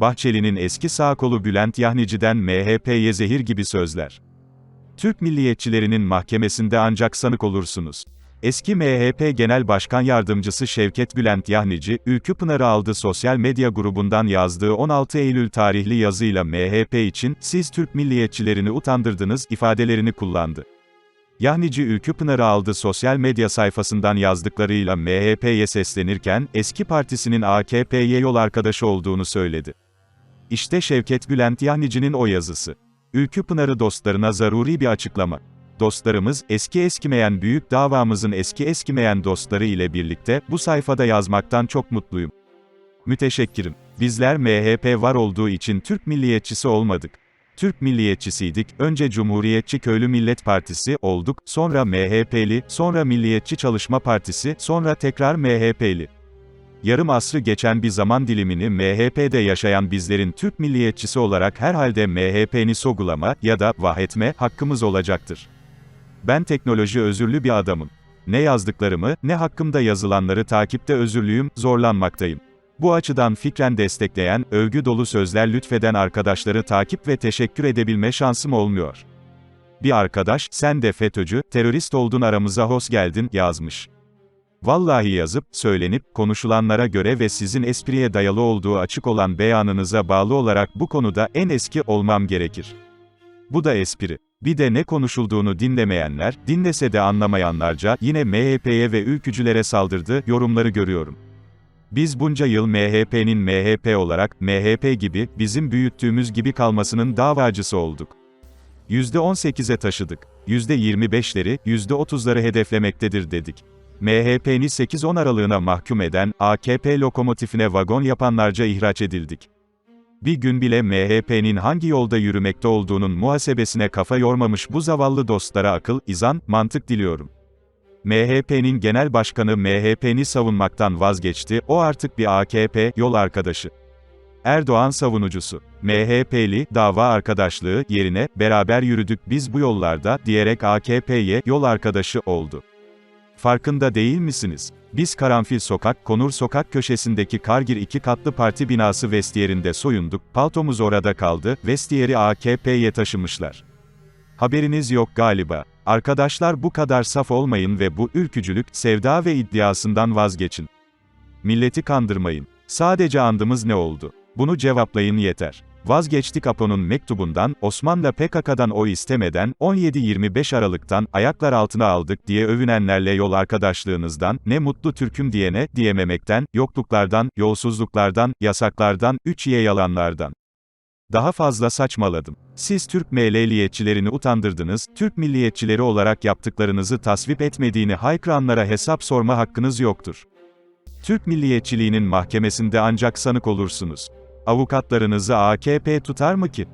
Bahçeli'nin eski sağ kolu Bülent Yahnici'den MHP'ye zehir gibi sözler. Türk milliyetçilerinin mahkemesinde ancak sanık olursunuz. Eski MHP Genel Başkan Yardımcısı Şevket Bülent Yahnici, Ülkü Pınar'ı aldı sosyal medya grubundan yazdığı 16 Eylül tarihli yazıyla MHP için, siz Türk milliyetçilerini utandırdınız, ifadelerini kullandı. Yahnici Ülkü Pınar'ı aldı sosyal medya sayfasından yazdıklarıyla MHP'ye seslenirken, eski partisinin AKP'ye yol arkadaşı olduğunu söyledi. İşte Şevket Bülent Yahnici'nin o yazısı. Ülkü Pınar'ı dostlarına zaruri bir açıklama. Dostlarımız, eski eskimeyen büyük davamızın eski eskimeyen dostları ile birlikte, bu sayfada yazmaktan çok mutluyum. Müteşekkirim. Bizler MHP var olduğu için Türk milliyetçisi olmadık. Türk milliyetçisiydik, önce Cumhuriyetçi Köylü Millet Partisi olduk, sonra MHP'li, sonra Milliyetçi Çalışma Partisi, sonra tekrar MHP'li. Yarım asrı geçen bir zaman dilimini MHP'de yaşayan bizlerin Türk milliyetçisi olarak herhalde MHP'ni sogulama ya da vahetme hakkımız olacaktır. Ben teknoloji özürlü bir adamım. Ne yazdıklarımı, ne hakkımda yazılanları takipte özürlüyüm, zorlanmaktayım. Bu açıdan fikren destekleyen, övgü dolu sözler lütfeden arkadaşları takip ve teşekkür edebilme şansım olmuyor. Bir arkadaş, sen de FETÖ'cü, terörist oldun aramıza hoş geldin, yazmış. Vallahi yazıp, söylenip, konuşulanlara göre ve sizin espriye dayalı olduğu açık olan beyanınıza bağlı olarak bu konuda en eski olmam gerekir. Bu da espri. Bir de ne konuşulduğunu dinlemeyenler, dinlese de anlamayanlarca, yine MHP'ye ve ülkücülere saldırdı, yorumları görüyorum. Biz bunca yıl MHP'nin MHP olarak, MHP gibi, bizim büyüttüğümüz gibi kalmasının davacısı olduk. %18'e taşıdık. %25'leri, %30'ları hedeflemektedir dedik. MHP'ni 8-10 aralığına mahkum eden, AKP lokomotifine vagon yapanlarca ihraç edildik. Bir gün bile MHP'nin hangi yolda yürümekte olduğunun muhasebesine kafa yormamış bu zavallı dostlara akıl, izan, mantık diliyorum. MHP'nin genel başkanı MHP'ni savunmaktan vazgeçti, o artık bir AKP, yol arkadaşı. Erdoğan savunucusu. MHP'li, dava arkadaşlığı, yerine, beraber yürüdük biz bu yollarda, diyerek AKP'ye, yol arkadaşı oldu. Farkında değil misiniz? Biz Karanfil Sokak, Konur Sokak köşesindeki Kargir iki katlı parti binası vestiyerinde soyunduk, paltomuz orada kaldı, vestiyeri AKP'ye taşımışlar. Haberiniz yok galiba. Arkadaşlar bu kadar saf olmayın ve bu ülkücülük, sevda ve iddiasından vazgeçin. Milleti kandırmayın. Sadece andımız ne oldu? Bunu cevaplayın yeter. Vazgeçtik Apo'nun mektubundan, Osman'la PKK'dan oy istemeden, 17-25 Aralık'tan, ayaklar altına aldık diye övünenlerle yol arkadaşlığınızdan, ne mutlu Türk'üm diyene, diyememekten, yokluklardan, yolsuzluklardan, yasaklardan, üç ye yalanlardan. Daha fazla saçmaladım. Siz Türk milliyetçilerini utandırdınız, Türk milliyetçileri olarak yaptıklarınızı tasvip etmediğini haykıranlara hesap sorma hakkınız yoktur. Türk milliyetçiliğinin mahkemesinde ancak sanık olursunuz. Avukatlarınızı AKP tutar mı ki?